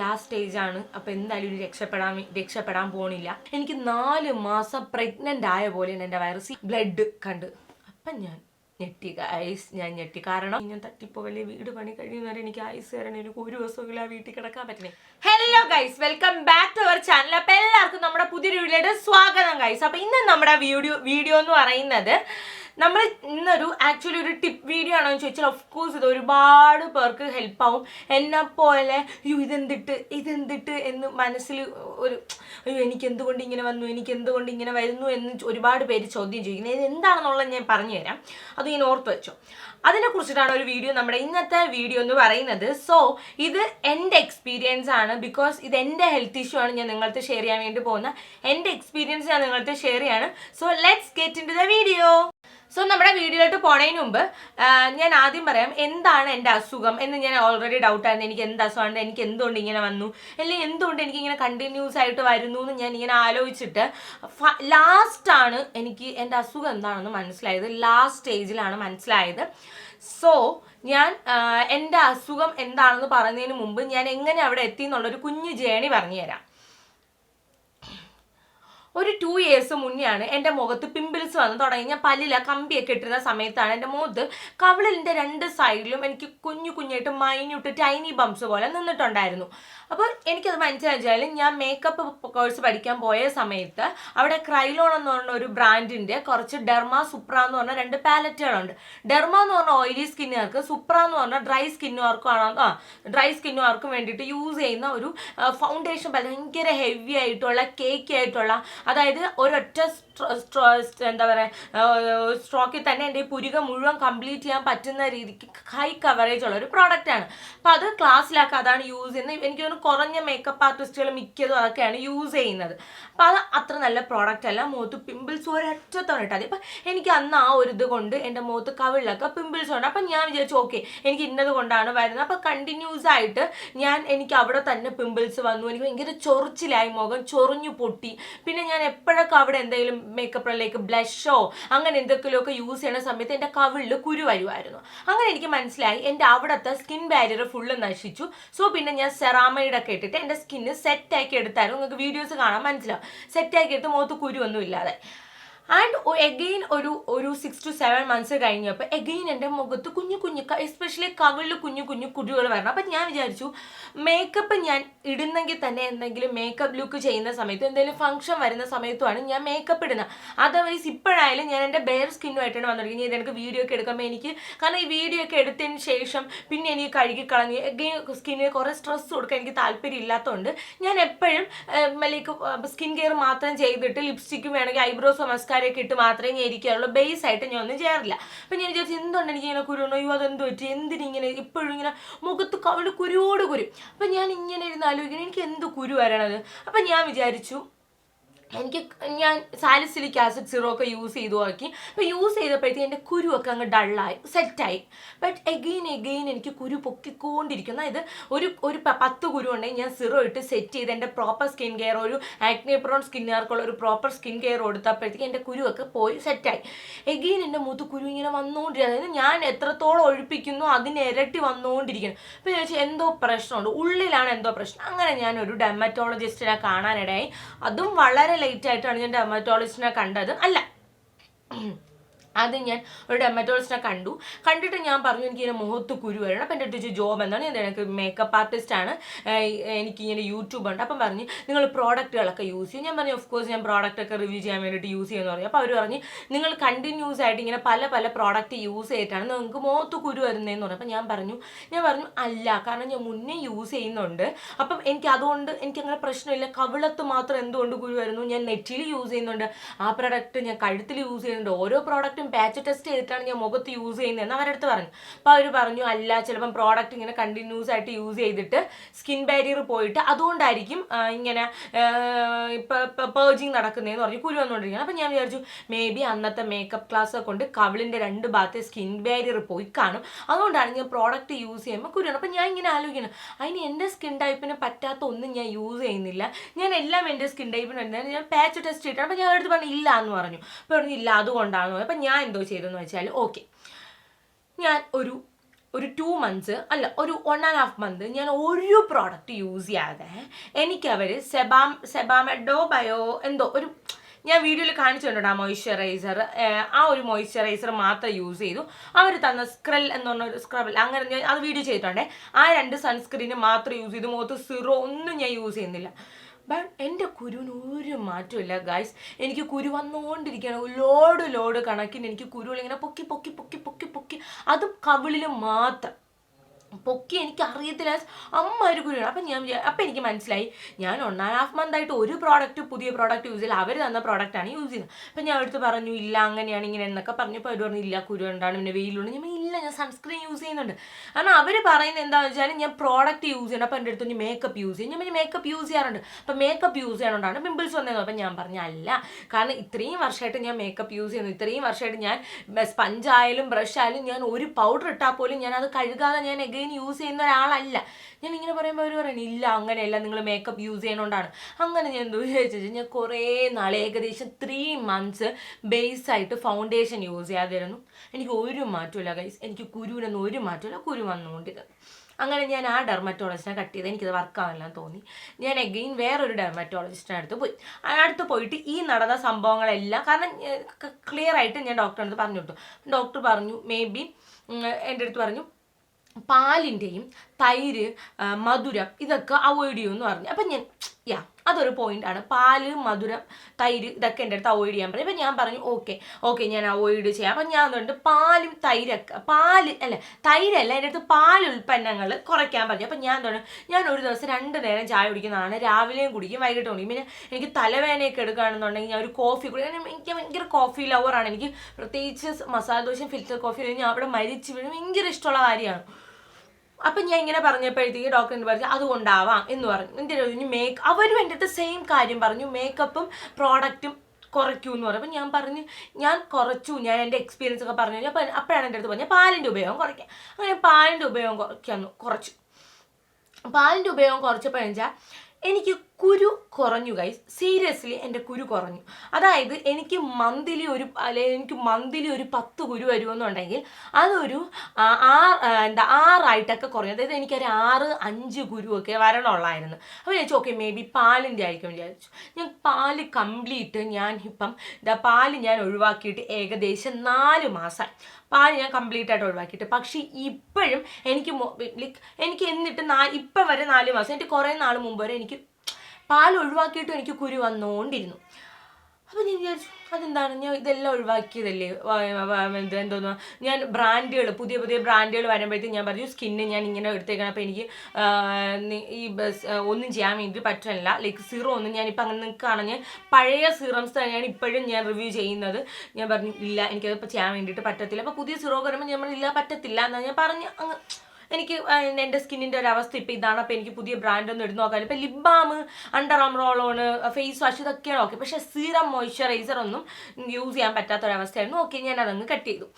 Last stage ആണ്. അപ്പൊ എന്തായാലും ഇനി രക്ഷപ്പെടാൻ രക്ഷപ്പെടാൻ പോണില്ല. എനിക്ക് നാല് മാസം പ്രഗ്നന്റ് ആയ പോലെയാണ് എന്റെ വൈറസ് ബ്ലഡ് കണ്ട്. അപ്പൊ ഞാൻ ഞെട്ടി. ഐസ് ഞാൻ ഞെട്ടി. കാരണം ഞാൻ തട്ടിപ്പോകല്ലേ വീട് പണി കഴിയുന്നവരെ എനിക്ക് ഐസ് തരണേ. എനിക്ക് ഒരു ദിവസമെങ്കിലും ആ വീട്ടിൽ കിടക്കാൻ പറ്റണേ. Hello guys welcome back to our channel അപ്പൊ എല്ലാവർക്കും നമ്മുടെ പുതിയൊരു വീഡിയോയുടെ സ്വാഗതം ഗൈസ് അപ്പൊ ഇന്ന് നമ്മുടെ വീഡിയോ വീഡിയോ എന്ന് പറയുന്നത് നമ്മൾ ഇന്നൊരു ആക്ച്വലി ഒരു ടിപ്പ് വീഡിയോ ആണോ എന്ന് ചോദിച്ചാൽ ഓഫ് കോഴ്സ് ഇത് ഒരുപാട് പേർക്ക് ഹെൽപ്പ് ആവും. എന്നെ പോലെ അയ്യോ ഇതെന്തിട്ട്? ഇതെന്തിട്ട്? എന്ന് മനസ്സിൽ ഒരു അയ്യോ എനിക്ക് എന്തുകൊണ്ട് ഇങ്ങനെ വന്നു? എനിക്ക് എന്തുകൊണ്ട് ഇങ്ങനെ വരുന്നു? എന്ന് ഒരുപാട് പേര് ചോദ്യം ചോദിക്കുന്നത്. ഇത് എന്താണെന്നുള്ളത് ഞാൻ പറഞ്ഞു തരാം. അത് ഞാൻ ഓർത്ത് വെച്ചോ. അതിനെ കുറിച്ചിട്ടാണ് ഒരു വീഡിയോ നമ്മുടെ ഇന്നത്തെ വീഡിയോ എന്ന് പറയുന്നത്. സോ ഇത് എന്റെ എക്സ്പീരിയൻസ് ആണ്. ബിക്കോസ് ഇത് എന്റെ ഹെൽത്ത് ഇഷ്യൂ ആണ്. ഞാൻ നിങ്ങളത്തെ ഷെയർ ചെയ്യാൻ വേണ്ടി പോകുന്ന എന്റെ എക്സ്പീരിയൻസ് ഞാൻ നിങ്ങളത്തെ ഷെയർ ചെയ്യാണ്. So let's get into the video so നമ്മുടെ വീഡിയോയിലോട്ട് പോണതിന് മുമ്പ് ഞാൻ ആദ്യം പറയാം എന്താണ് എന്റെ അസുഖം എന്ന് ഞാൻ ഓൾറെഡി ഡൗട്ടായിരുന്നു എനിക്ക് എന്ത് അസുഖമാണ് എനിക്ക് എന്തുകൊണ്ട് ഇങ്ങനെ വന്നു അല്ലെങ്കിൽ എന്തുകൊണ്ട് എനിക്ക് ഇങ്ങനെ കണ്ടിന്യൂസ് ആയിട്ട് വരുന്നു എന്ന് ഞാൻ ഇങ്ങനെ ആലോചിച്ചിട്ട് ലാസ്റ്റാണ് എനിക്ക് എന്റെ അസുഖം എന്താണെന്ന് മനസ്സിലായത്. ലാസ്റ്റ് സ്റ്റേജിലാണ് മനസ്സിലായത്. സോ ഞാൻ എന്റെ അസുഖം എന്താണെന്ന് പറയുന്നതിന് മുമ്പ് ഞാൻ എങ്ങനെ അവിടെ എത്തി എന്നുള്ളൊരു കുഞ്ഞു ജേണി പറഞ്ഞു തരാം ഒരു ടു ഇയേഴ്സ് മുന്നെയാണ് എന്റെ മുഖത്ത് പിമ്പിൾസ് വന്ന്. തുടങ്ങി ഞാൻ പല്ലില കമ്പിയൊക്കെ ഇട്ടിരുന്ന സമയത്താണ് എന്റെ മുഖത്ത് കവിളിന്റെ രണ്ട് സൈഡിലും എനിക്ക് കുഞ്ഞു കുഞ്ഞായിട്ട് മൈന്യൂട്ട് ടൈനി ബംസ് പോലെ നിന്നിട്ടുണ്ടായിരുന്നു. അപ്പോൾ എനിക്കത് മനസ്സിലാച്ചാലും ഞാൻ മേക്കപ്പ് കോഴ്സ് പഠിക്കാൻ പോയ സമയത്ത് അവിടെ ക്രൈലോൺ എന്ന് പറഞ്ഞ ഒരു ബ്രാൻഡിന്റെ കുറച്ച് ഡെർമ സുപ്ര എന്ന് പറഞ്ഞ രണ്ട് പാലറ്റുകളുണ്ട് ഡെർമ എന്ന് പറഞ്ഞ ഓയിലി സ്കിന്നുകാർക്ക് സുപ്ര എന്ന് പറഞ്ഞ ഡ്രൈ സ്കിന്നുകാർക്കും ആണ്. ആ ഡ്രൈ സ്കിന്നുകാർക്കും വേണ്ടിയിട്ട് യൂസ് ചെയ്യുന്ന ഒരു ഫൗണ്ടേഷൻ ഭയങ്കര ഹെവി ആയിട്ടുള്ള കേക്ക് ആയിട്ടുള്ള അതായത് ഒരൊറ്റ എന്താ പറയുക സ്ട്രോക്കിൽ തന്നെ എന്റെ പുരികം മുഴുവൻ കംപ്ലീറ്റ് ചെയ്യാൻ പറ്റുന്ന രീതിക്ക് ഹൈ കവറേജ് ഉള്ള ഒരു പ്രോഡക്റ്റ് ആണ്. അപ്പോൾ അത് ക്ലാസ്സിലൊക്കെ അതാണ് യൂസ് ചെയ്യുന്നത്. എനിക്ക് തോന്നുന്നു കുറഞ്ഞ മേക്കപ്പ് ആർട്ടിസ്റ്റുകൾ മിക്കതും അതൊക്കെയാണ് യൂസ് ചെയ്യുന്നത്. അപ്പോൾ അത് അത്ര നല്ല പ്രോഡക്റ്റ് അല്ല. മുഖത്ത് പിമ്പിൾസ് ഒരൊറ്റ തവണ ഇപ്പം അപ്പം എനിക്ക് അന്ന് ആ ഒരു ഇത് കൊണ്ട് എന്റെ മുഖത്ത് കവിളിലൊക്കെ പിമ്പിൾസ് ഉണ്ട്. അപ്പം ഞാൻ വിചാരിച്ചു ഓക്കെ എനിക്ക് ഇന്നത് കൊണ്ടാണ് വരുന്നത്. അപ്പോൾ കണ്ടിന്യൂസ് ആയിട്ട് ഞാൻ എനിക്ക് അവിടെ തന്നെ പിമ്പിൾസ് വന്നു. എനിക്ക് ഭയങ്കര ചൊറിച്ചിലായി മുഖം ചൊറിഞ്ഞു പൊട്ടി. പിന്നെ ഞാൻ എപ്പോഴൊക്കെ അവിടെ എന്തെങ്കിലും മേക്കപ്പിലേക്ക് ബ്ലഷോ അങ്ങനെ എന്തൊക്കെയൊക്കെ യൂസ് ചെയ്യുന്ന സമയത്ത് എന്റെ കവിളിൽ കുരു വരുമായിരുന്നു അങ്ങനെ എനിക്ക് മനസ്സിലായി എന്റെ അവിടുത്തെ സ്കിൻ ബാരിയർ ഫുള്ള് നശിച്ചു. സോ പിന്നെ ഞാൻ സെറാമൈഡ് ഒക്കെ ഇട്ടിട്ട് എന്റെ സ്കിന്ന് സെറ്റാക്കി എടുത്തായിരുന്നു. നിങ്ങൾക്ക് വീഡിയോസ് കാണാൻ മനസ്സിലാവും. സെറ്റാക്കി എടുത്ത് മുഖത്ത് കുരുവൊന്നും ഇല്ലാതെ. ആൻഡ് എഗെയിൻ ഒരു ഒരു സിക്സ് ടു സെവൻ മന്ത്സ് കഴിഞ്ഞപ്പോൾ എഗെയിൻ എന്റെ മുഖത്ത് കുഞ്ഞു കുഞ്ഞു എസ്പെഷ്യലി കവിളിൽ കുഞ്ഞു കുഞ്ഞു കുടികൾ വരണം. അപ്പം ഞാൻ വിചാരിച്ചു മേക്കപ്പ് ഞാൻ ഇടുന്നെങ്കിൽ തന്നെ എന്തെങ്കിലും മേക്കപ്പ് ലുക്ക് ചെയ്യുന്ന സമയത്ത് എന്തെങ്കിലും ഫംഗ്ഷൻ വരുന്ന സമയത്തുമാണ് ഞാൻ മേക്കപ്പ് ഇടുന്നത് അതർവൈസ് ഇപ്പോഴായാലും ഞാൻ എന്റെ ബെയർ സ്കിന്നുമായിട്ടാണ് വന്നിരിക്കുന്നത്. ഇത് എനിക്ക് വീഡിയോ ഒക്കെ എടുക്കുമ്പോൾ എനിക്ക് കാരണം ഈ വീഡിയോ ഒക്കെ എടുത്തതിന് ശേഷം പിന്നെ എനിക്ക് കഴുകി കളഞ്ഞ് എഗെയിൻ സ്കിന്നിന് കുറേ സ്ട്രെസ് കൊടുക്കാൻ എനിക്ക് താല്പര്യം ഇല്ലാത്തതുകൊണ്ട് ഞാൻ എപ്പോഴും ലൈക്ക് സ്കിൻ കെയർ മാത്രം ചെയ്തിട്ട് ലിപ്സ്റ്റിക്കും വേണമെങ്കിൽ ഐബ്രോസോ മസ്കാരയൊക്കെ ഇട്ട് മാത്രമേ ഞാൻ ഇരിക്കാറുള്ളൂ. ബേസ് ആയിട്ട് ഞാൻ ഒന്നും ചെയ്യാറില്ല. അപ്പം ഞാൻ വിചാരിച്ചു എന്തുകൊണ്ട് എനിക്ക് ഇങ്ങനെ കുരു അയ്യോ അതെന്ത് പറ്റി? എന്തിനിങ്ങനെ ഇപ്പോഴും ഇങ്ങനെ മുഖത്ത് കവിൾ കുരുവോട് കുരു. അപ്പം ഞാൻ ഇങ്ങനെ ഇരുന്ന് ആലോചിക്കണം എനിക്ക് എന്ത് കുരു വരണത്? അപ്പം ഞാൻ വിചാരിച്ചു എനിക്ക് ഞാൻ സാലിസിലിക് ആസിഡ് സിറോ ഒക്കെ യൂസ് ചെയ്തു നോക്കി അപ്പോൾ യൂസ് ചെയ്തപ്പോഴത്തേക്ക് എന്റെ കുരുവൊക്കെ അങ്ങ് ഡള്ളായി സെറ്റായി ബട്ട് എഗെയിൻ എഗെയിൻ എനിക്ക് കുരു പൊക്കിക്കൊണ്ടിരിക്കുന്നു. അതായത് ഒരു ഒരു പത്ത് കുരു ഉണ്ടെങ്കിൽ ഞാൻ സിറോ ഇട്ട് സെറ്റ് ചെയ്ത് എന്റെ പ്രോപ്പർ സ്കിൻ കെയർ ഒരു ആക്നെപ്രോൺ സ്കിന്നുകാർക്കുള്ള ഒരു പ്രോപ്പർ സ്കിൻ കെയർ കൊടുത്തപ്പോഴത്തേക്ക് എന്റെ കുരുവൊക്കെ പോയി സെറ്റായി എഗെയിൻ എന്റെ മുത്ത് കുരു ഇങ്ങനെ വന്നുകൊണ്ടിരിക്കുക അതായത് ഞാൻ എത്രത്തോളം ഒഴിപ്പിക്കുന്നു അതിന് ഇരട്ടി വന്നുകൊണ്ടിരിക്കുന്നു അപ്പോൾ ഞാൻ വെച്ചാൽ എന്തോ പ്രശ്നമുണ്ട്? ഉള്ളിലാണ് എന്തോ പ്രശ്നം? അങ്ങനെ ഞാൻ ഒരു ഡെർമറ്റോളജിസ്റ്റിനെ കാണാനിടയായി. അതും വളരെ ലേറ്റ് ആയിട്ടാണ് ഞാൻ ഡെർമറ്റോളജിസ്റ്റിനെ കണ്ടത്. അല്ല. അത് ഞാൻ ഒരു ഡെമറ്റോളിസ്റ്റിനെ കണ്ടു. കണ്ടിട്ട് ഞാൻ പറഞ്ഞു എനിക്ക് ഇങ്ങനെ മുഖത്ത് കുരു വരണം. അപ്പം എന്റെ അടുത്ത് ജോബ് എന്താണ്? എന്താ എനിക്ക് മേക്കപ്പ് ആർട്ടിസ്റ്റാണ് എനിക്ക് എനിക്കിങ്ങനെ യൂട്യൂബ് ഉണ്ട്. അപ്പം പറഞ്ഞ് നിങ്ങൾ പ്രോഡക്റ്റുകളൊക്കെ യൂസ് ചെയ്യും. ഞാൻ പറഞ്ഞു ഓഫ് കോഴ്സ് ഞാൻ പ്രോഡക്റ്റൊക്കെ റിവ്യൂ ചെയ്യാൻ വേണ്ടിയിട്ട് യൂസ് ചെയ്യുമെന്ന് പറഞ്ഞു അപ്പോൾ അവർ പറഞ്ഞ് നിങ്ങൾ കണ്ടിന്യൂസ് ആയിട്ട് ഇങ്ങനെ പല പല പ്രോഡക്റ്റ് യൂസ് ചെയ്തിട്ടാണ് നിങ്ങൾക്ക് മുഖത്ത് കുരു വരുന്നതെന്ന് പറഞ്ഞു അപ്പം ഞാൻ പറഞ്ഞു ഞാൻ പറഞ്ഞു അല്ല കാരണം ഞാൻ മുന്നേ യൂസ് ചെയ്യുന്നുണ്ട്. അപ്പം എനിക്ക് അതുകൊണ്ട് എനിക്ക് അങ്ങനെ പ്രശ്നമില്ല. കവിളത്ത് മാത്രം എന്തുകൊണ്ട് കുരു വരുന്നു? ഞാൻ നെറ്റിയിൽ യൂസ് ചെയ്യുന്നുണ്ട്. ആ പ്രോഡക്റ്റ് ഞാൻ കഴുത്തിൽ യൂസ് ചെയ്യുന്നുണ്ട്. ഓരോ പ്രോഡക്റ്റും പാച്ച് ടെസ്റ്റ് ചെയ്തിട്ടാണ് ഞാൻ മുഖത്ത് യൂസ് ചെയ്യുന്നതെന്ന് അവരുടെ അടുത്ത് പറഞ്ഞു. അപ്പോൾ അവർ പറഞ്ഞു അല്ല ചിലപ്പം പ്രോഡക്റ്റ് ഇങ്ങനെ കണ്ടിന്യൂസ് ആയിട്ട് യൂസ് ചെയ്തിട്ട് സ്കിൻ ബാരിയർ പോയിട്ട് അതുകൊണ്ടായിരിക്കും ഇങ്ങനെ പേർജിങ് നടക്കുന്നതെന്ന് പറഞ്ഞു കുരു വന്നുകൊണ്ടിരിക്കുന്നത് അപ്പം ഞാൻ വിചാരിച്ചു മേ ബി അന്നത്തെ മേക്കപ്പ് ക്ലാസ് കൊണ്ട് കവിളിന്റെ രണ്ട് ഭാഗത്തെ സ്കിൻ ബാരിയർ പോയി കാണും. അതുകൊണ്ടാണ് ഞാൻ പ്രോഡക്റ്റ് യൂസ് ചെയ്യുമ്പോൾ കുരുവാണ് അപ്പം ഞാൻ ഇങ്ങനെ ആലോചിക്കണം അതിന് എന്റെ സ്കിൻ ടൈപ്പിന് പറ്റാത്ത ഒന്നും ഞാൻ യൂസ് ചെയ്യുന്നില്ല. ഞാൻ എല്ലാം എന്റെ സ്കിൻ ടൈപ്പിന് ഞാൻ പാച്ച് ടെസ്റ്റ് ചെയ്തിട്ടാണ് അപ്പം ഞാൻ അടുത്ത് പറഞ്ഞു ഇല്ല എന്ന് പറഞ്ഞു പറഞ്ഞു ഇല്ല അതുകൊണ്ടാണ് അപ്പം ഞാൻ എന്തോ ചെയ്തതെന്ന് വെച്ചാൽ ഓക്കെ ഞാൻ ഒരു ഒരു ടു മന്ത്സ് അല്ല ഒരു വൺ ആൻഡ് ഹാഫ് മന്ത് ഞാൻ ഒരു പ്രോഡക്റ്റ് യൂസ് ചെയ്യാതെ എനിക്ക് അവർ സെബാം സെബാമെഡോ ബയോ എന്തോ ഒരു ഞാൻ വീഡിയോയിൽ കാണിച്ചിട്ടുണ്ട് ആ മോയ്സ്ചറൈസർ ആ ഒരു മോയ്സ്ചറൈസർ മാത്രം യൂസ് ചെയ്തു. അവർ തന്ന സ്ക്രൽ എന്ന് പറഞ്ഞ ഒരു സ്ക്രബൽ അങ്ങനെ ഞാൻ അത് വീഡിയോ ചെയ്തിട്ടുണ്ടേ. ആ രണ്ട് സൺസ്ക്രീന് മാത്രം യൂസ് ചെയ്തു. മുഖത്ത് സിറോ ഒന്നും ഞാൻ യൂസ് ചെയ്യുന്നില്ല. ബട്ട് എന്റെ കുരുവിന് ഒരു മാറ്റമില്ല ഗായ്സ് എനിക്ക് കുരു വന്നുകൊണ്ടിരിക്കുകയാണ്. ലോഡ് ലോഡ് കണക്കിന് എനിക്ക് കുരുവിൽ ഇങ്ങനെ പൊക്കി പൊക്കി പൊക്കി പൊക്കി പൊക്കി. അതും കവിളിൽ മാത്രം. പൊക്കി എനിക്ക് അറിയത്തില്ല അമ്മ ഒരു കുരുവാണ്. അപ്പം ഞാൻ അപ്പം എനിക്ക് മനസ്സിലായി. ഞാൻ ഒന്നാം ഹാഫ് മന്ത് ആയിട്ട് ഒരു പ്രോഡക്റ്റ് പുതിയ പ്രോഡക്റ്റ് യൂസ് ചെയ്യില്ല അവർ തന്ന പ്രോഡക്റ്റാണ് യൂസ് ചെയ്യുന്നത്. അപ്പം ഞാൻ അടുത്ത് പറഞ്ഞു ഇല്ല അങ്ങനെയാണ് ഇങ്ങനെ എന്നൊക്കെ പറഞ്ഞപ്പോൾ അവർ പറഞ്ഞു ഇല്ല കുരു ഉണ്ടാണ് പിന്നെ വെയിലുണ്ട്. ഞാൻ ഇല്ല ഞാൻ സൺസ്ക്രീൻ യൂസ് ചെയ്യുന്നുണ്ട്. കാരണം അവർ പറയുന്നത് എന്താണെന്ന് വെച്ചാൽ ഞാൻ പ്രോഡക്റ്റ് യൂസ് ചെയ്യണം. അപ്പോൾ എന്റെ അടുത്ത് മേക്കപ്പ് യൂസ് ചെയ്യും. ഞാൻ പിന്നെ മേക്കപ്പ് യൂസ് ചെയ്യാറുണ്ട്. അപ്പം മേക്കപ്പ് യൂസ് ചെയ്യണോണ്ടാണ് പിമ്പിൾസ് വന്നതെന്ന് അപ്പം ഞാൻ പറഞ്ഞു അല്ല കാരണം ഇത്രയും വർഷമായിട്ട് ഞാൻ മേക്കപ്പ് യൂസ് ചെയ്യുന്നു. ഇത്രയും വർഷമായിട്ട് ഞാൻ സ്പഞ്ച് ആയാലും ബ്രഷ് ആയാലും ഞാൻ ഒരു പൗഡർ ഇട്ടാൽ പോലും ഞാൻ അത് കഴുകാതെ ഞാൻ എഗെയിൻ യൂസ് ചെയ്യുന്ന ഒരാളല്ല. ഞാൻ ഇങ്ങനെ പറയുമ്പോൾ അവർ പറയുന്നത് ഇല്ല അങ്ങനെയല്ല. നിങ്ങൾ മേക്കപ്പ് യൂസ് ചെയ്യണോണ്ടാണ്. അങ്ങനെ ഞാൻ എന്തോ ചോദിച്ചു ഞാൻ കുറേ നാൾ ഏകദേശം ത്രീ മന്ത്സ് ബേസ് ആയിട്ട് ഫൗണ്ടേഷൻ യൂസ് ചെയ്യാതിരുന്നു. എനിക്ക് ഒരു മാറ്റമില്ല ഗൈസ് എനിക്ക് കുരുവിനൊന്നും ഒരു മാറ്റമില്ല കുരു വന്നുകൊണ്ടിരുന്നു അങ്ങനെ ഞാൻ ആ ഡെർമറ്റോളജിസ്റ്റിനെ കട്ട് ചെയ്ത് എനിക്കത് വർക്കാവില്ല തോന്നി. ഞാൻ എഗെയിൻ വേറൊരു ഡെർമറ്റോളജിസ്റ്റിന്റെ അടുത്ത് പോയി. അടുത്ത് പോയിട്ട് ഈ നടന്ന സംഭവങ്ങളെല്ലാം കാരണം ക്ലിയർ ആയിട്ട് ഞാൻ ഡോക്ടറിന്റെ അടുത്ത് പറഞ്ഞു കൊടുത്തു. ഡോക്ടർ പറഞ്ഞു മേ ബി എന്റെ അടുത്ത് പറഞ്ഞു പാലിന്റെയും തൈര് മധുരം ഇതൊക്കെ അവോയ്ഡ് ചെയ്യുമെന്ന് പറഞ്ഞു. അപ്പം ഞാൻ യാ അതൊരു പോയിന്റാണ് പാൽ മധുരം തൈര് ഇതൊക്കെ എന്റെ അടുത്ത് അവോയ്ഡ് ചെയ്യാൻ പറഞ്ഞു അപ്പം ഞാൻ പറഞ്ഞു ഓക്കെ ഓക്കെ ഞാൻ അവോയ്ഡ് ചെയ്യാം. അപ്പം ഞാൻ അതുകൊണ്ട് പാലും തൈരൊക്കെ പാൽ അല്ല തൈരല്ല എന്റെ അടുത്ത് പാൽ ഉൽപ്പന്നങ്ങൾ കുറയ്ക്കാൻ പറഞ്ഞു. അപ്പം ഞാൻ തോന്നുന്നു ഞാൻ ഒരു ദിവസം രണ്ട് നേരം ചായ കുടിക്കുന്നതാണ്. രാവിലെയും കുടിക്കും വൈകിട്ട് കുടിക്കും. പിന്നെ എനിക്ക് തലവേദനയൊക്കെ എടുക്കുകയാണെന്നുണ്ടെങ്കിൽ ഞാൻ ഒരു കോഫി കുടിക്കും എനിക്ക് ഭയങ്കര കോഫി ലവറാണ് എനിക്ക് പ്രത്യേകിച്ച് മസാല ദോശയും ഫിൽറ്റർ കോഫി ഞാൻ അവിടെ മരിച്ചു വീഴും. ഭയങ്കര ഇഷ്ടമുള്ള കാര്യമാണ്. അപ്പം ഞാൻ ഇങ്ങനെ പറഞ്ഞപ്പോഴത്തേക്ക് ഡോക്ടർ എന്ത് പറഞ്ഞു അതുകൊണ്ടാവാം എന്ന് പറഞ്ഞു. എന്തിനാ പറഞ്ഞു മേക്ക് അവരും എന്റെ അടുത്ത് സെയിം കാര്യം പറഞ്ഞു. മേക്കപ്പും പ്രോഡക്റ്റും കുറയ്ക്കൂ എന്ന് പറഞ്ഞു. അപ്പം ഞാൻ പറഞ്ഞു ഞാൻ കുറച്ചു ഞാൻ എന്റെ എക്സ്പീരിയൻസ് ഒക്കെ പറഞ്ഞു അപ്പം അപ്പോഴാണ് എന്റെ അടുത്ത് പറഞ്ഞത് പാലിന്റെ ഉപയോഗം കുറയ്ക്കാം. അങ്ങനെ പാലിന്റെ ഉപയോഗം കുറയ്ക്കാന്ന് കുറച്ചു. പാലിന്റെ ഉപയോഗം കുറച്ചപ്പോഴെന്ന് വെച്ചാൽ എനിക്ക് കുരു കുറഞ്ഞു ഗൈസ് സീരിയസ്ലി എന്റെ കുരു കുറഞ്ഞു. അതായത് എനിക്ക് മന്തിലി ഒരു അല്ലെങ്കിൽ എനിക്ക് മന്തിലി ഒരു പത്ത് കുരു വരുമെന്നുണ്ടെങ്കിൽ അതൊരു ആറ് എന്താ ആറായിട്ടൊക്കെ കുറഞ്ഞു. അതായത് എനിക്കൊരു ആറ് അഞ്ച് കുരുവൊക്കെ വരണമുള്ളായിരുന്നു അപ്പോൾ ഞാൻ ഓക്കെ മേ ബി പാലിന്റെ ആയിരിക്കും വിചാരിച്ചു. ഞാൻ പാൽ കംപ്ലീറ്റ് ഞാൻ ഇപ്പം എന്താ പാൽ ഞാൻ ഒഴിവാക്കിയിട്ട് ഏകദേശം നാല് മാസമായി പാൽ ഞാൻ കംപ്ലീറ്റ് ആയിട്ട് ഒഴിവാക്കിയിട്ട്. പക്ഷേ ഇപ്പോഴും എനിക്ക് ലൈക്ക് എനിക്ക് എന്നിട്ട് നാ ഇപ്പം വരെ നാല് മാസം. എനിക്ക് കുറേ നാൾ മുമ്പ് വരെ എനിക്ക് പാൽ ഒഴിവാക്കിയിട്ടും എനിക്ക് കുരു വന്നുകൊണ്ടിരുന്നു അപ്പം ഞാൻ വിചാരിച്ചു അതെന്താണ്? ഞാൻ ഇതെല്ലാം ഒഴിവാക്കിയതല്ലേ? എന്തോന്നു? ഞാൻ ബ്രാൻഡുകൾ പുതിയ പുതിയ ബ്രാൻഡുകൾ വരുമ്പോഴത്തേക്കും ഞാൻ പറഞ്ഞു സ്കിന്ന് ഞാൻ ഇങ്ങനെ എടുത്തേക്കണം. അപ്പോൾ എനിക്ക് ഈ ബസ് ഒന്നും ചെയ്യാൻ വേണ്ടി പറ്റില്ല ലൈക്ക് സീറോ ഒന്നും ഞാനിപ്പോൾ അങ്ങനെ നിൽക്കുകയാണ് പഴയ സീറംസ് തന്നെയാണ് ഇപ്പോഴും ഞാൻ റിവ്യൂ ചെയ്യുന്നത്. ഞാൻ പറഞ്ഞു ഇല്ല എനിക്കതിപ്പോൾ ചെയ്യാൻ വേണ്ടിയിട്ട് പറ്റത്തില്ല. അപ്പോൾ പുതിയ സീറോ വരുമ്പോൾ ഞാൻ ഇല്ല പറ്റത്തില്ല എന്നാൽ ഞാൻ പറഞ്ഞു. അങ്ങ് എനിക്ക് എന്റെ സ്കിന്നിന്റെ ഒരു അവസ്ഥ ഇപ്പോൾ ഇതാണ്. അപ്പോൾ എനിക്ക് പുതിയ ബ്രാൻഡ് ഒന്നും എടുത്ത് നോക്കാൻ ഇപ്പോൾ lip balm underarm roll on face wash ഇതൊക്കെയാണ് ഓക്കെ പക്ഷേ സീറം മോയ്സ്ചറൈസർ ഒന്നും യൂസ് ചെയ്യാൻ പറ്റാത്തൊരവസ്ഥയായിരുന്നു. ഓക്കെ ഞാൻ അതങ്ങ് കട്ട് ചെയ്തു.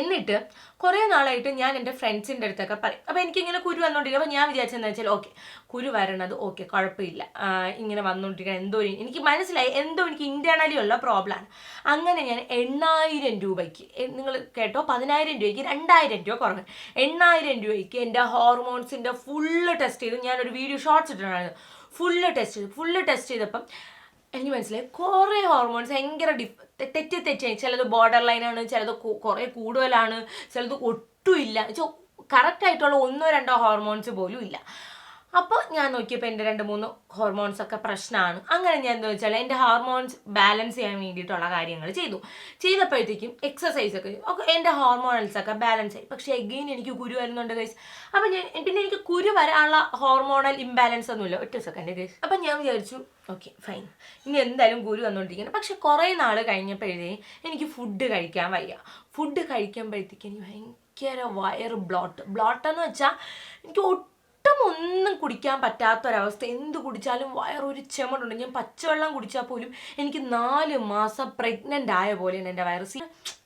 എന്നിട്ട് കുറേ നാളായിട്ട് ഞാൻ എന്റെ ഫ്രണ്ട്സിന്റെ അടുത്തൊക്കെ പറയും. അപ്പോൾ എനിക്കിങ്ങനെ കുരു വന്നുകൊണ്ടിരിക്കും അപ്പോൾ ഞാൻ വിചാരിച്ചതെന്ന് വെച്ചാൽ ഓക്കെ കുരു വരണത് ഓക്കെ കുഴപ്പമില്ല. ഇങ്ങനെ വന്നുകൊണ്ടിരിക്കണം എന്തോ എനിക്ക് മനസ്സിലായി എന്തോ എനിക്ക് ഇന്റേർണലി ഉള്ള പ്രോബ്ലമാണ് അങ്ങനെ ഞാൻ എണ്ണായിരം രൂപയ്ക്ക് നിങ്ങൾ കേട്ടോ പതിനായിരം രൂപയ്ക്ക് രണ്ടായിരം രൂപ കുറവ്. എണ്ണായിരം രൂപയ്ക്ക് എന്റെ ഹോർമോൺസിന്റെ ഫുള്ള് ടെസ്റ്റ് ചെയ്തു. ഞാനൊരു വീഡിയോ ഷോർട്സ് ഇട്ടിട്ടുണ്ടായിരുന്നു. ഫുള്ള് ടെസ്റ്റ് ചെയ്തു. ഫുള്ള് ടെസ്റ്റ് ചെയ്തപ്പം എനിക്ക് മനസ്സിലായി. കുറേ ഹോർമോൺസ് ഭയങ്കര ഡിഫ് തെറ്റി തെറ്റി ചിലത് ബോർഡർ ലൈനാണ് ചിലത് കുറേ കൂടുതലാണ് ചിലത് ഒട്ടുമില്ല കറക്റ്റ് ആയിട്ടുള്ള ഒന്നോ രണ്ടോ ഹോർമോൺസ് പോലും ഇല്ല. അപ്പോൾ ഞാൻ നോക്കിയപ്പോൾ എന്റെ രണ്ട് മൂന്ന് ഹോർമോൺസ് ഒക്കെ പ്രശ്നമാണ് അങ്ങനെ ഞാൻ എന്താ വെച്ചാൽ എന്റെ ഹോർമോൺസ് ബാലൻസ് ചെയ്യാൻ വേണ്ടിയിട്ടുള്ള കാര്യങ്ങൾ ചെയ്തു. ചെയ്തപ്പോഴത്തേക്കും എക്സസൈസ് ഒക്കെ. ഒക്കെ എന്റെ ഹോർമോണൽസ് ഒക്കെ ബാലൻസ് ആയി. പക്ഷേ എഗെയിൻ എനിക്ക് കുരു വരുന്നുണ്ട് ഗൈസ് അപ്പം ഞാൻ പിന്നെ എനിക്ക് കുരു വരാനുള്ള ഹോർമോണൽ ഇംബാലൻസ് ഒന്നുമില്ല. ഒറ്റ സെക്കൻഡ് ഗൈസ് അപ്പം ഞാൻ വിചാരിച്ചു ഓക്കെ ഫൈൻ ഇനി എന്തായാലും ഗുരു വന്നുകൊണ്ടിരിക്കണം പക്ഷെ കുറേ നാൾ കഴിഞ്ഞപ്പോഴേ എനിക്ക് ഫുഡ് കഴിക്കാൻ വയ്യ. ഫുഡ് കഴിക്കുമ്പോഴത്തേക്ക് എനിക്ക് ഭയങ്കര വയറ് ബ്ലോട്ട് ബ്ലോട്ടെന്ന് വെച്ചാൽ എനിക്ക് ഒട്ടും ഒന്നും കുടിക്കാൻ പറ്റാത്തൊരവസ്ഥ. എന്ത് കുടിച്ചാലും വയറൊരു ചെമടുണ്ട്. ഞാൻ പച്ചവെള്ളം കുടിച്ചാൽ പോലും എനിക്ക് നാല് മാസം പ്രഗ്നന്റ് ആയ പോലെയാണ് എന്റെ വയറ്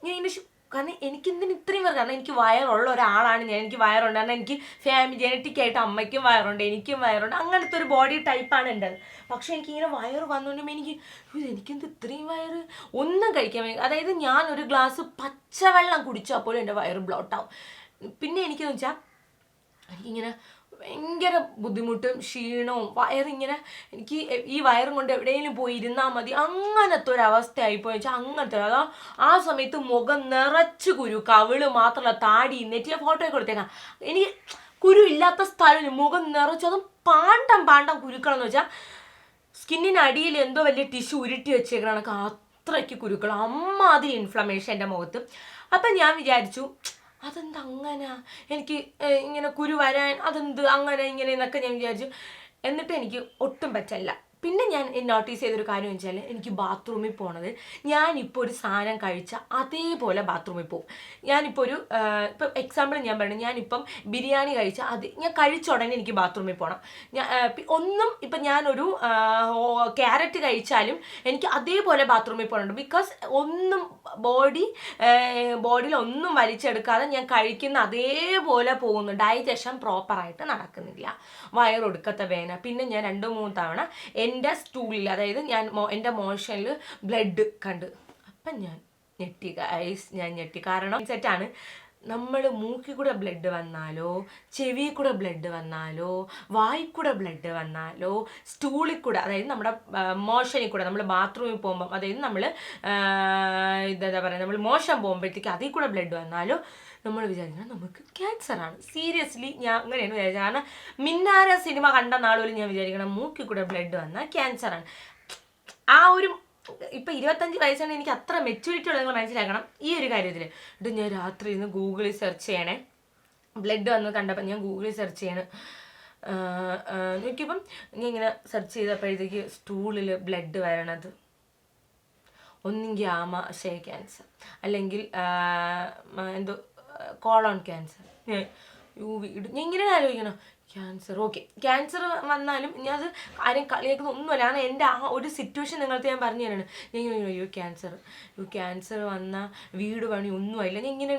ഞാൻ ഇതിന്റെ കാരണം എനിക്ക് എന്തിന് ഇത്രയും പേർ കാരണം എനിക്ക് വയറുള്ള ഒരാളാണ് ഞാൻ. എനിക്ക് വയറുണ്ട്. കാരണം എനിക്ക് ഫാമിലി ജനറ്റിക് ആയിട്ട് അമ്മയ്ക്കും വയറുണ്ട് എനിക്കും വയറുണ്ട്. അങ്ങനത്തെ ഒരു ബോഡി ടൈപ്പാണ് എന്റെ പക്ഷേ എനിക്കിങ്ങനെ വയറ് വന്നുകൊണ്ടുമ്പോൾ എനിക്ക് "ഉയ്യ്, എനിക്കെന്ത് ഇത്രയും വയറ്? ഒന്നും കഴിക്കാൻ അതായത് ഞാൻ ഒരു ഗ്ലാസ് പച്ചവെള്ളം കുടിച്ചാൽ പോലും എന്റെ വയറ് ബ്ലോട്ടാവും പിന്നെ എനിക്കെന്ന് വെച്ചാൽ എനിക്കിങ്ങനെ ഭയങ്കര ബുദ്ധിമുട്ടും ക്ഷീണവും വയറിങ്ങനെ എനിക്ക് ഈ വയറും കൊണ്ട് എവിടെയെങ്കിലും പോയി ഇരുന്നാൽ മതി. അങ്ങനത്തെ ഒരു അവസ്ഥയായിപ്പോയി വെച്ചാൽ അങ്ങനത്തെ അതാ ആ സമയത്ത് മുഖം നിറച്ച് കുരു കവിൾ മാത്രമല്ല താടി നെറ്റിലെ ഫോട്ടോ ഒക്കെ കൊടുത്തേക്കാം എനിക്ക് കുരു ഇല്ലാത്ത സ്ഥലം മുഖം നിറച്ചു അതും പാണ്ടം പാണ്ടം കുരുക്കളെന്ന് വെച്ചാൽ സ്കിന്നിനടിയിൽ എന്തോ വലിയ ടിഷ്യൂ ഉരുട്ടി വെച്ചേക്കണ അത്രയ്ക്ക് കുരുക്കൾ അമ്മാതിരി ഇൻഫ്ലമേഷൻ എന്റെ മുഖത്ത്. അപ്പം ഞാൻ വിചാരിച്ചു അതെന്ത് അങ്ങനെ എനിക്ക് ഇങ്ങനെ കുരു വരാൻ അതെന്ത് അങ്ങനെ ഇങ്ങനെ എന്നൊക്കെ ഞാൻ വിചാരിച്ചു. എന്നിട്ട് എനിക്ക് ഒട്ടും പറ്റല്ല പിന്നെ ഞാൻ നോട്ടീസ് ചെയ്തൊരു കാര്യം വെച്ചാൽ എനിക്ക് ബാത്റൂമിൽ പോണത് ഞാനിപ്പോൾ ഒരു സാധനം കഴിച്ച അതേപോലെ ബാത്റൂമിൽ പോകും ഞാനിപ്പോൾ ഒരു ഇപ്പം എക്സാമ്പിൾ ഞാൻ പറഞ്ഞു ഞാനിപ്പം ബിരിയാണി കഴിച്ച അത് ഞാൻ കഴിച്ച ഉടനെ എനിക്ക് ബാത്റൂമിൽ പോകണം ഞാൻ ഒന്നും ഇപ്പം ഞാനൊരു ക്യാരറ്റ് കഴിച്ചാലും എനിക്ക് അതേപോലെ ബാത്റൂമിൽ പോകണുണ്ട് ബിക്കോസ് ഒന്നും ബോഡി ബോഡിയിൽ ഒന്നും വലിച്ചെടുക്കാതെ ഞാൻ കഴിക്കുന്ന അതേപോലെ പോകുന്നു. ഡൈജഷൻ പ്രോപ്പറായിട്ട് നടക്കുന്നില്ല. വയറൊടുക്കത്തെ വേന പിന്നെ ഞാൻ രണ്ട് മൂന്ന് തവണ എന്റെ സ്റ്റൂളിൽ അതായത് ഞാൻ എന്റെ മോഷനിൽ ബ്ലഡ് കണ്ട്. അപ്പം ഞാൻ ഞെട്ടി ഗൈസ് ഞാൻ ഞെട്ടി. കാരണം സെറ്റാണ് നമ്മൾ മൂക്കിൽ കൂടെ ബ്ലഡ് വന്നാലോ ചെവി കൂടെ ബ്ലഡ് വന്നാലോ വായിൽ കൂടെ ബ്ലഡ് വന്നാലോ സ്റ്റൂളിൽ കൂടെ അതായത് നമ്മുടെ മോഷനിൽ കൂടെ നമ്മൾ ബാത്റൂമിൽ പോകുമ്പം അതായത് നമ്മൾ ഇതെന്താ പറയുക നമ്മൾ മോശം പോകുമ്പോഴത്തേക്ക് അതിൽ കൂടെ ബ്ലഡ് വന്നാലോ നമ്മൾ വിചാരിക്കണം നമുക്ക് ക്യാൻസറാണ് സീരിയസ്ലി ഞാൻ അങ്ങനെയാണ് വിചാരിച്ചത്. കാരണം മിന്നാര സിനിമ കണ്ട നാളുകളിൽ ഞാൻ വിചാരിക്കണം മൂക്കിൽ കൂടെ ബ്ലഡ് വന്നാൽ ക്യാൻസറാണ് ആ ഒരു ഇപ്പൊ ഇരുപത്തഞ്ച് വയസ്സാണ് എനിക്ക് അത്ര മെച്യൂരിറ്റി ഉള്ളത് നിങ്ങൾ മനസ്സിലാക്കണം. ഈ ഒരു കാര്യത്തിൽ ഇത് ഞാൻ രാത്രി ഇന്ന് ഗൂഗിളിൽ സെർച്ച് ചെയ്യണേ. ബ്ലഡ് വന്ന് കണ്ടപ്പോൾ ഞാൻ ഗൂഗിളിൽ സെർച്ച് ചെയ്യണം. നോക്കിയപ്പം ഞാൻ ഇങ്ങനെ സെർച്ച് ചെയ്തപ്പോഴത്തേക്ക് സ്റ്റൂളിൽ ബ്ലഡ് വരണത്. ഒന്നെങ്കിൽ ആമാശയ ക്യാൻസർ അല്ലെങ്കിൽ എന്തോ കോളോൺ ക്യാൻസർ യു വീട് ഞാൻ ഇങ്ങനെ ആലോചിക്കണം ക്യാൻസർ ഓക്കെ ക്യാൻസർ വന്നാലും ഞാൻ അത് ആരും കളിയാക്കുന്ന ഒന്നുമല്ല. കാരണം എന്റെ ആ ഒരു സിറ്റുവേഷൻ നിങ്ങൾക്ക് ഞാൻ പറഞ്ഞു തരാണ് ഞാൻ ഇങ്ങനെ അയ്യോ ക്യാൻസർ യു ക്യാൻസർ വന്ന വീട് പണി ഒന്നുമായില്ല ഞാൻ ഇങ്ങനെ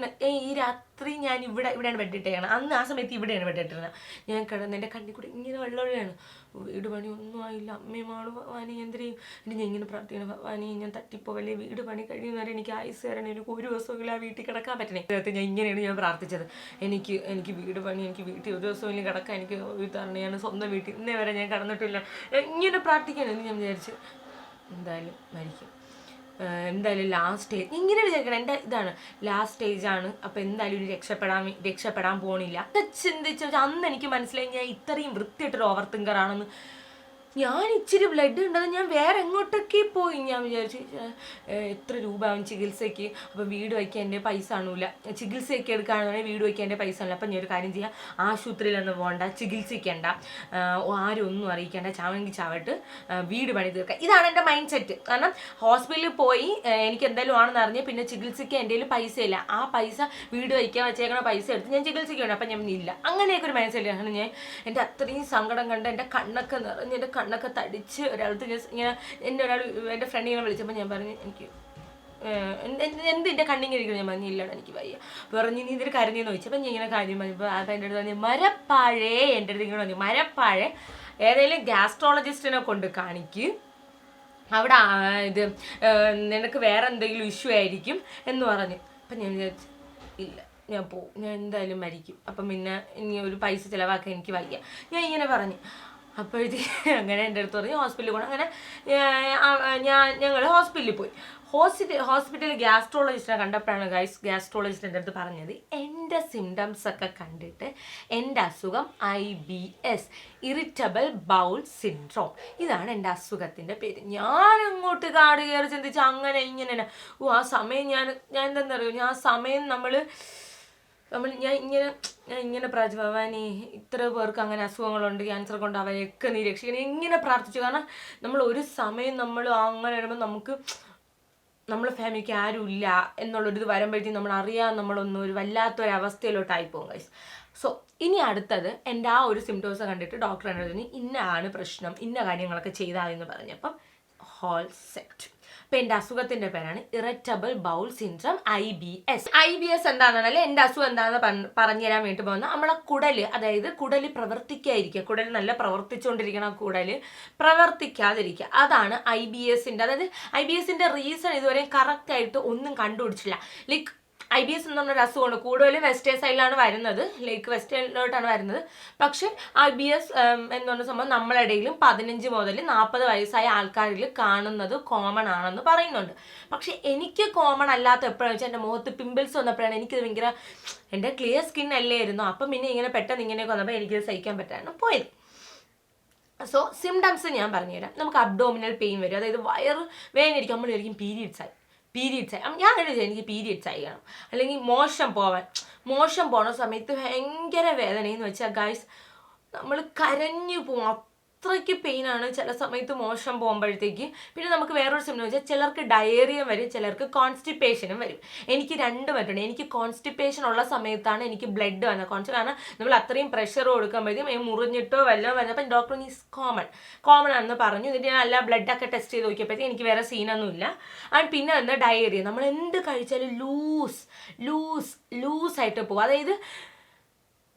ഈ രാത്രി ഞാൻ ഇവിടെ ഇവിടെയാണ് ബെഡിട്ടേക്കണം അന്ന് ആ സമയത്ത് ഇവിടെയാണ് ബെഡിട്ടിരുന്നത് ഞാൻ കിടന്ന് എന്റെ കണ്ണിൽ കൂടെ ഇങ്ങനെ വെള്ളമൊഴിയാണ്. വീട് പണി ഒന്നും ആയില്ല. അമ്മയും ആളും ഭഗവാനെ എന്തിനേയും ഇനി ഞാൻ ഇങ്ങനെ പ്രാർത്ഥിക്കണം. ഭഗവാനെ ഞാൻ തട്ടിപ്പോവല്ലേ വീട് പണി കഴിയുന്നവരെ എനിക്ക് ആയുസ് തരണം എനിക്ക് ഒരു ദിവസമെങ്കിലും ആ വീട്ടിൽ കിടക്കാൻ പറ്റണേ. അദ്ദേഹത്തെ ഞാൻ ഇങ്ങനെയാണ് ഞാൻ പ്രാർത്ഥിച്ചത്. എനിക്ക് എനിക്ക് വീട് പണി എനിക്ക് വീട്ടിൽ ഒരു ദിവസമെങ്കിലും കിടക്കാൻ എനിക്ക് തരണം ഞാൻ സ്വന്തം വീട്ടിൽ ഇന്നേ വരെ ഞാൻ കടന്നിട്ടില്ല. ഇങ്ങനെ പ്രാർത്ഥിക്കണം ഞാൻ വിചാരിച്ച് എന്തായാലും മരിക്കും. എന്തായാലും ലാസ്റ്റ് സ്റ്റേജ് ഇങ്ങനെ വിചാരിക്കണം എന്റെ ഇതാണ്. ലാസ്റ്റ് സ്റ്റേജ് ആണ്. അപ്പം എന്തായാലും ഒരു രക്ഷപ്പെടാൻ രക്ഷപ്പെടാൻ പോണില്ല. ചിന്തിച്ച് അന്ന് എനിക്ക് മനസ്സിലായി ഞാൻ ഇത്രയും വൃത്തിയായിട്ടൊരു ഓവർ തിങ്കർ ആണെന്ന് ഞാൻ ഇച്ചിരി ബ്ലഡ് ഉണ്ടെന്ന് ഞാൻ വേറെ എങ്ങോട്ടൊക്കെ പോയി ഞാൻ വിചാരിച്ചു എത്ര രൂപ ആവും ചികിത്സയ്ക്ക്. അപ്പോൾ വീട് വയ്ക്കാൻ എന്റെ പൈസ ആണൂല ചികിത്സയൊക്കെ എടുക്കുകയാണെന്നുണ്ടെങ്കിൽ വീട് വയ്ക്കാൻ എന്റെ പൈസ ആണല്ലോ അപ്പം ഞാൻ ഒരു കാര്യം ചെയ്യാം. ആശുപത്രിയിലൊന്നും പോകണ്ട ചികിത്സിക്കേണ്ട. ആരും ഒന്നും അറിയിക്കേണ്ട. ചാവണമെങ്കിൽ ചാവട്ട് വീട് പണി തീർക്കാം. ഇതാണ് എന്റെ മൈൻഡ് സെറ്റ് കാരണം ഹോസ്പിറ്റലിൽ പോയി എനിക്ക് എന്തായാലും ആണെന്ന് അറിഞ്ഞ് പിന്നെ ചികിത്സയ്ക്ക് എന്റെ കയ്യിൽ പൈസ ഇല്ല ആ പൈസ വീട് വയ്ക്കാൻ വെച്ചേക്കണ പൈസ എടുത്ത് ഞാൻ ചികിത്സയ്ക്ക് അപ്പം ഞാൻ ഇല്ല. അങ്ങനെയൊക്കെ ഒരു മൈൻഡ് സെറ്റ് ഞാൻ എന്റെ അത്രയും സങ്കടം കണ്ട് എന്റെ കണ്ണൊക്കെ നിറഞ്ഞ് എന്റെ കണ്ണൊക്കെ തടിച്ച് ഒരാളത്ത് ഞാൻ ഇങ്ങനെ എന്റെ ഒരാൾ എന്റെ ഫ്രണ്ട് ഇങ്ങനെ വിളിച്ചപ്പോൾ ഞാൻ പറഞ്ഞു എനിക്ക് എന്ത് എന്റെ കണ്ണിങ്ങനെ ഇരിക്കുന്നു? ഞാൻ പറഞ്ഞു ഇല്ലടാ എനിക്ക് വയ്യ. പറഞ്ഞു നീ ഇതിൽ കരഞ്ഞെന്ന് ചോദിച്ചപ്പോൾ ഞാൻ ഇങ്ങനെ കാര്യം പറഞ്ഞപ്പോൾ അപ്പം എന്റെ അടുത്ത് പറഞ്ഞു മരപ്പാഴേ എന്റെ അടുത്ത് ഇങ്ങനെ പറഞ്ഞു മരപ്പാഴേ ഏതെങ്കിലും ഗ്യാസ്ട്രോളജിസ്റ്റിനെ കൊണ്ട് കാണിക്ക്. അവിടെ ഇത് നിനക്ക് വേറെ എന്തെങ്കിലും ഇഷ്യൂ ആയിരിക്കും എന്ന് പറഞ്ഞു. അപ്പം ഞാൻ വിചാരിച്ചു ഇല്ല ഞാൻ പോവും. ഞാൻ എന്തായാലും മരിക്കും. അപ്പം പിന്നെ ഇനി ഒരു പൈസ ചിലവാക്കാൻ എനിക്ക് വയ്യ. ഞാൻ ഇങ്ങനെ പറഞ്ഞു. അപ്പോഴത്തേക്ക് അങ്ങനെ എന്റെ അടുത്ത് പറഞ്ഞു ഹോസ്പിറ്റലിൽ പോകണം അങ്ങനെ ഞാൻ ഞങ്ങൾ ഹോസ്പിറ്റലിൽ പോയി. ഹോസ്പിറ്റൽ ഹോസ്പിറ്റലിൽ ഗ്യാസ്ട്രോളജിസ്റ്റിനെ കണ്ടപ്പോഴാണ് ഗൈസ് ഗ്യാസ്ട്രോളജിസ്റ്റ് എന്റെ അടുത്ത് പറഞ്ഞത്. എന്റെ സിംറ്റംസ് ഒക്കെ കണ്ടിട്ട് എന്റെ അസുഖം I B S irritable bowel syndrome ഇതാണ് എന്റെ അസുഖത്തിന്റെ പേര്. ഞാൻ അങ്ങോട്ട് കാട് കയറി ചിന്തിച്ച് അങ്ങനെ ഇങ്ങനെ ഓ ആ സമയം ഞാൻ ഞാൻ എന്താണെന്നറിയോ ഞാൻ ആ സമയം നമ്മൾ നമ്മൾ ഞാൻ ഇങ്ങനെ ഞാൻ ഇങ്ങനെ പ്രാർത്ഥിച്ചു ഭഗവാനെ ഇത്ര പേർക്ക് അങ്ങനെ അസുഖങ്ങളുണ്ട് ക്യാൻസർ കൊണ്ട് അവരെയൊക്കെ നീ രക്ഷിക്കണം ഇങ്ങനെ പ്രാർത്ഥിച്ചു. കാരണം നമ്മൾ ഒരു സമയം നമ്മൾ അങ്ങനെ വരുമ്പോൾ നമുക്ക് നമ്മളെ ഫാമിലിക്ക് ആരുമില്ല എന്നുള്ളൊരിത് വരുമ്പോഴത്തേക്കും നമ്മൾ അറിയാൻ നമ്മളൊന്നും ഒരു വല്ലാത്തൊരവസ്ഥയിലോട്ടായി പോകും ഗൈസ് സോ ഇനി അടുത്തത് എന്റെ ആ ഒരു സിംറ്റംസ് കണ്ടിട്ട് ഡോക്ടർ എന്നോട് ഇന്ന ആണ് പ്രശ്നം ഇന്ന കാര്യങ്ങളൊക്കെ ചെയ്താൽ എന്ന് പറഞ്ഞപ്പം ഹോൾ സെറ്റ് അപ്പം എന്റെ അസുഖത്തിന്റെ പേരാണ് irritable bowel syndrome I B S I B S എന്താണെന്ന് അല്ലെ എന്റെ അസുഖം എന്താണെന്ന് പറഞ്ഞു തരാൻ വേണ്ടി പോകുന്ന നമ്മളെ കുടൽ അതായത് കുടൽ പ്രവർത്തിക്കാതിരിക്കുക കുടൽ നല്ല പ്രവർത്തിച്ചുകൊണ്ടിരിക്കണം കുടൽ പ്രവർത്തിക്കാതിരിക്കുക. അതാണ് ഐ ബി എസിന്റെ അതായത് ഐ ബി എസിന്റെ റീസൺ ഇതുവരെ കറക്റ്റായിട്ട് ഒന്നും കണ്ടുപിടിച്ചില്ല ലൈക്ക് ഐ ബി എസ് എന്ന് പറഞ്ഞൊരു അസുഖമാണ് കൂടുതലും വെസ്റ്റേൺ സൈഡിലാണ് വരുന്നത്. ലൈക്ക് വെസ്റ്റേണിലോട്ടാണ് വരുന്നത്. പക്ഷെ ഐ ബി എസ് എന്ന് പറഞ്ഞ സംഭവം നമ്മളിടയിലും പതിനഞ്ച് മുതൽ നാൽപ്പത് വയസ്സായ ആൾക്കാരിൽ കാണുന്നത് കോമൺ ആണെന്ന് പറയുന്നുണ്ട്. പക്ഷെ എനിക്ക് കോമൺ അല്ലാത്ത എപ്പോഴാണെന്ന് വെച്ചാൽ എന്റെ മുഖത്ത് പിമ്പിൾസ് വന്നപ്പോഴാണ് എനിക്കിത് ഭയങ്കര എന്റെ ക്ലിയർ സ്കിൻ അല്ലായിരുന്നു. അപ്പം പിന്നെ ഇങ്ങനെ പെട്ടെന്ന് ഇങ്ങനെയൊക്കെ വന്നപ്പോൾ എനിക്കിത് സഹിക്കാൻ പറ്റാണ് പോയത്. സോ സിംറ്റംസ് ഞാൻ പറഞ്ഞുതരാം. നമുക്ക് അബ്ഡോമിനൽ പെയിൻ വരും. അതായത് വയറ് വേദനയിരിക്കും നമ്മൾ വിചാരിക്കും ആയി. പീരീഡ്സ് ആയി ഞാൻ അങ്ങനെ എനിക്ക് പീരീഡ്സ് ആയി അല്ലെങ്കിൽ മോശം പോവാൻ മോശം പോണ സമയത്ത് ഭയങ്കര വേദനയെന്ന് വെച്ചാൽ ഗൈസ് നമ്മൾ കരഞ്ഞു പോകും അത്രയ്ക്ക് പെയിനാണ് ചില സമയത്ത് മോശം പോകുമ്പോഴത്തേക്ക് പിന്നെ നമുക്ക് വേറൊരു സിംറ്റം വെച്ചാൽ ചിലർക്ക് ഡയേറിയ വരും ചിലർക്ക് കോൺസ്റ്റിപ്പേഷനും വരും. എനിക്ക് രണ്ട് പറ്റുണ്ട് എനിക്ക് കോൺസ്റ്റിപ്പേഷൻ ഉള്ള സമയത്താണ് എനിക്ക് ബ്ലഡ് വന്നത്. കോൺസ്റ്റ് കാരണം നമ്മൾ അത്രയും പ്രഷർ കൊടുക്കുമ്പോഴത്തേക്കും മുറിഞ്ഞിട്ടോ വല്ലതും വന്നപ്പോൾ ഡോക്ടർ ഈസ് കോമൺ കോമൺ ആണെന്ന് പറഞ്ഞു. എന്നിട്ട് ഞാൻ എല്ലാ ബ്ലഡൊക്കെ ടെസ്റ്റ് ചെയ്ത് നോക്കിയപ്പോഴത്തേക്ക് എനിക്ക് വേറെ സീനൊന്നുമില്ല ആൻഡ് പിന്നെ വന്ന ഡയേറിയ നമ്മൾ എന്ത് കഴിച്ചാലും ലൂസ് ലൂസ് ലൂസ് ആയിട്ട് പോകും. അതായത്